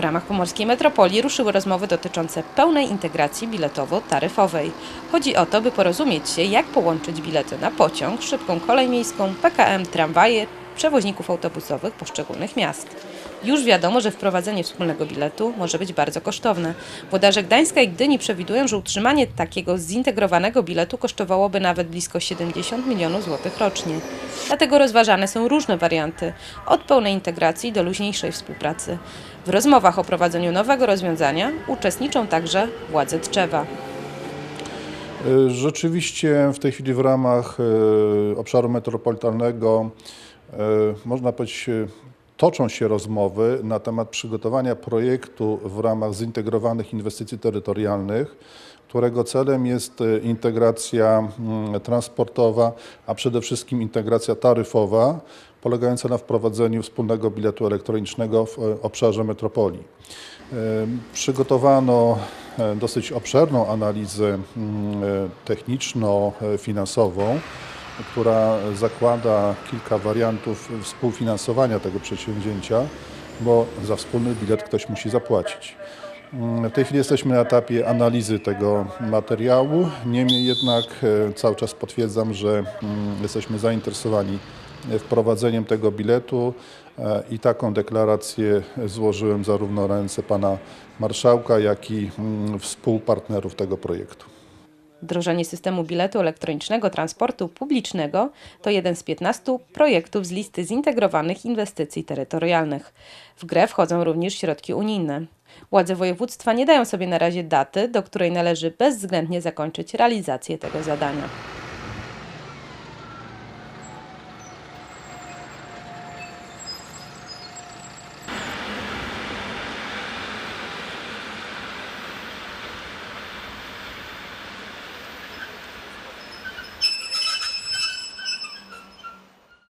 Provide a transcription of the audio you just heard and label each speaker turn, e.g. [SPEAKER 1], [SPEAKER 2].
[SPEAKER 1] ramach Pomorskiej Metropolii ruszyły rozmowy dotyczące pełnej integracji biletowo-taryfowej. Chodzi o to, by porozumieć się, jak połączyć bilety na pociąg, szybką kolej miejską, PKM, tramwaje, przewoźników autobusowych poszczególnych miast. Już wiadomo, że wprowadzenie wspólnego biletu może być bardzo kosztowne. Włodarze Gdańska i Gdyni przewidują, że utrzymanie takiego zintegrowanego biletu kosztowałoby nawet blisko 70 milionów złotych rocznie. Dlatego rozważane są różne warianty, od pełnej integracji do luźniejszej współpracy. W rozmowach o prowadzeniu nowego rozwiązania uczestniczą także władze Tczewa.
[SPEAKER 2] E, Rzeczywiście w tej chwili w ramach e, obszaru metropolitalnego można powiedzieć e, toczą się rozmowy na temat przygotowania projektu w ramach zintegrowanych inwestycji terytorialnych, którego celem jest e, integracja mm, transportowa, a przede wszystkim integracja taryfowa, polegająca na wprowadzeniu wspólnego biletu elektronicznego w e, obszarze metropolii. E, Przygotowano e, dosyć obszerną analizę mm, e, techniczno-finansową, która zakłada kilka wariantów współfinansowania tego przedsięwzięcia, bo za wspólny bilet ktoś musi zapłacić. Mm, W tej chwili jesteśmy na etapie analizy tego materiału, niemniej jednak e, cały czas potwierdzam, że mm, jesteśmy zainteresowani wprowadzeniem tego biletu e, i taką deklarację złożyłem zarówno ręce pana marszałka, jak i mm, współpartnerów tego projektu.
[SPEAKER 1] Wdrożenie systemu biletu elektronicznego transportu publicznego to jeden z 15 projektów z listy zintegrowanych inwestycji terytorialnych. W grę wchodzą również środki unijne. Władze województwa nie dają sobie na razie daty, do której należy bezwzględnie zakończyć realizację tego zadania.